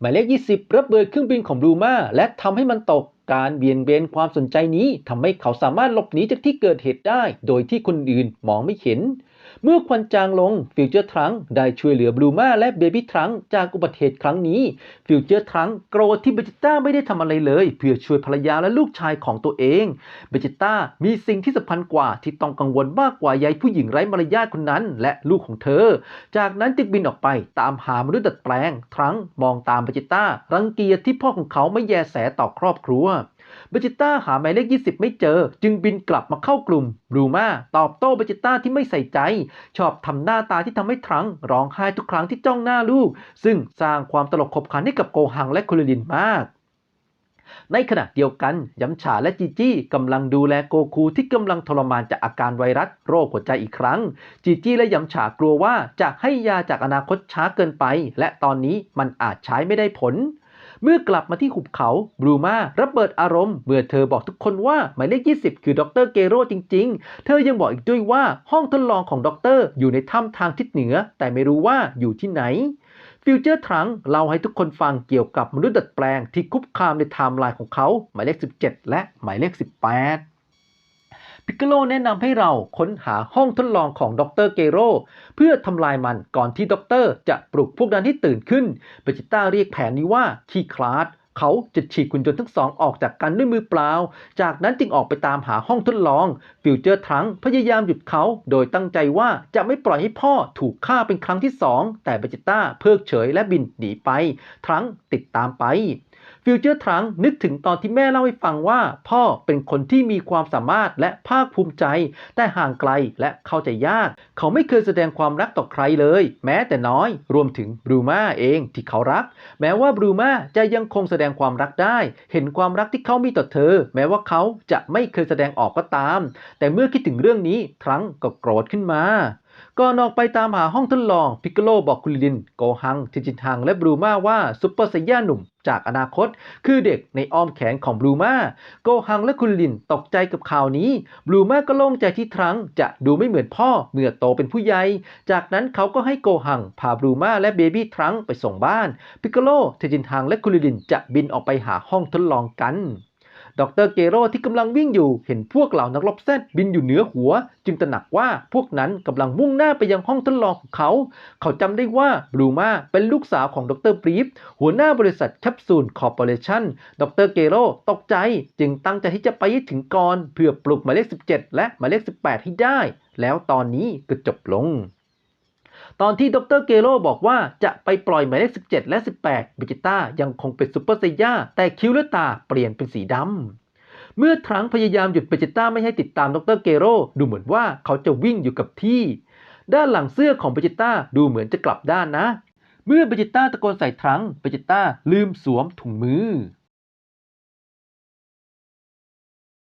หมายเลข 20 ระเบิดเครื่องบินของบลูมาและทำให้มันตกการเบี่ยงเบนความสนใจนี้ทำให้เขาสามารถหลบหนีจากที่เกิดเหตุได้ โดยที่คนอื่นมองไม่เห็น เมื่อควันจางลงฟิวเจอร์ทรังได้ช่วยเหลือบลูมาและเบบี้ทรังจากอุบัติเหตุครั้งนี้ ฟิวเจอร์ทรังโกรธที่เบจิต้าไม่ได้ทำอะไรเลย เพื่อช่วยภรรยาและลูกชายของตัวเอง เบจิต้ามีสิ่งที่สำคัญกว่าที่ต้องกังวลมากกว่ายายผู้หญิงไร้มารยาทคนนั้น และลูกของเธอ จากนั้นจึงบินออกไปตามหามนุษย์ดัดแปลง ทรังมองตามเบจิต้ารังเกียจที่พ่อของเขาไม่แยแสต่อครอบครัวเบจิต้าหาหมายเลข 20 ไม่เจอ จึงบินกลับมาเข้ากลุ่มบรูมาตอบโต้เบจิต้าที่ไม่ใส่ใจ ชอบทำหน้าตาที่ทำให้ทรังร้องไห้ทุกครั้งที่จ้องหน้าลูก ซึ่งสร้างความตลกขบขันให้กับโกหังและคุริลินมากในขณะเดียวกันยำฉาและจีจี้กำลังดูแลโกคูที่กำลังทรมานจากอาการไวรัสโรคหัวใจอีกครั้ง จีจี้และยำฉากลัวว่าจะให้ยาจากอนาคตช้าเกินไป และตอนนี้มันอาจใช้ไม่ได้ผล เมื่อกลับมาที่หุบเขาบรูมาระเบิดอารมณ์ เมื่อเธอบอกทุกคนว่าหมายเลข 20 คือดรเกโรจริง ๆ เธอยังบอกอีกด้วยว่าห้องทดลองของดรอยู่ในถ้ำทางทิศเหนือ แต่ไม่รู้ว่าอยู่ที่ไหนฟิวเจอร์ทรังเล่าให้ทุกคนฟังเกี่ยวกับมนุษย์ดัดแปลงที่คุกคามในไทม์ไลน์ของเขา หมายเลข 17 และหมายเลข 18 พิกโลแนะนำให้เราค้นหาห้องทดลองของดรเกโรเพื่อทำลายมันก่อนที่ดรจะปลุกพวกนั้นให้ตื่นขึ้นเบจิต้าเรียกแผนนี้ว่าขี้คลาดเขาจะฉีกคุณยนต์ทั้งสองออกจากกันด้วยมือเปล่า จากนั้นจึงออกไปตามหาห้องทดลอง ฟิวเจอร์ทรังพยายามหยุดเขา โดยตั้งใจว่าจะไม่ปล่อยให้พ่อถูกฆ่าเป็นครั้งที่สองแต่เบจิต้าเพิกเฉยและบินหนีไปทรังติดตามไป ฟิวเจอร์ทรังนึกถึงตอนที่แม่เล่าให้ฟังว่า พ่อเป็นคนที่มีความสามารถและภาคภูมิใจ แต่ห่างไกลและเข้าใจยาก เขาไม่เคยแสดงความรักต่อใครเลย แม้แต่น้อยรวมถึงบรูมาเองที่เขารัก แม้ว่าบรูมาจะยังคงแสดงความรักได้ เห็นความรักที่เขามีต่อเธอ แม้ว่าเขาจะไม่เคยแสดงออกก็ตาม แต่เมื่อคิดถึงเรื่องนี้ทรังก็โกรธขึ้นมา ก่อนออกไปตามหาห้องทดลอง พิกโกโลบอกคุริลิน โกฮังทิจินฮังและบรูมาว่าซุปเปอร์ไซย่าหนุ่มจากอนาคต คือเด็กในอ้อมแขนของบรูมาโกฮังและคุริลินตกใจกับข่าวนี้บรูมาก็โล่งใจที่ทรังจะดูไม่เหมือนพ่อเมื่อโตเป็นผู้ใหญ่ จากนั้นเขาก็ให้โกฮังพาบรูมาและเบบี้ทรังไปส่งบ้าน พิกโกโลเทจินฮังและคุริลินจะบินออกไปหาห้องทดลองกัน ดรเกโรที่กำลังวิ่งอยู่เห็นพวกเหล่านักรบแซดบินอยู่เหนือหัว จึงตระหนักว่าพวกนั้นกำลังมุ่งหน้าไปยังห้องทดลองของเขา เขาจำได้ว่าบลูมาเป็นลูกสาวของดรบรีฟหัวหน้าบริษัทแคปซูลคอร์ปอเรชั่นดรเกโรตกใจจึงตั้งใจที่จะไปให้ถึงก่อนเพื่อปลุกหมายเลข 17 และหมายเลข 18 ให้ได้ แล้วตอนนี้ก็จบลง ตอนที่ดรเกโรบอกว่าจะไปปล่อยหมายเลข 17 และ 18เบจิต้ายังคงเป็นซูเปอร์ไซย่าแต่คิ้วและตาเปลี่ยนเป็นสีดำ เมื่อทรังพยายามหยุดเบจิต้าไม่ให้ติดตามดรเกโรดูเหมือนว่าเขาจะวิ่งอยู่กับที่ ด้านหลังเสื้อของเบจิต้าดูเหมือนจะกลับด้านนะ เมื่อเบจิต้าตะโกนใส่ทรังเบจิต้าลืมสวมถุงมือ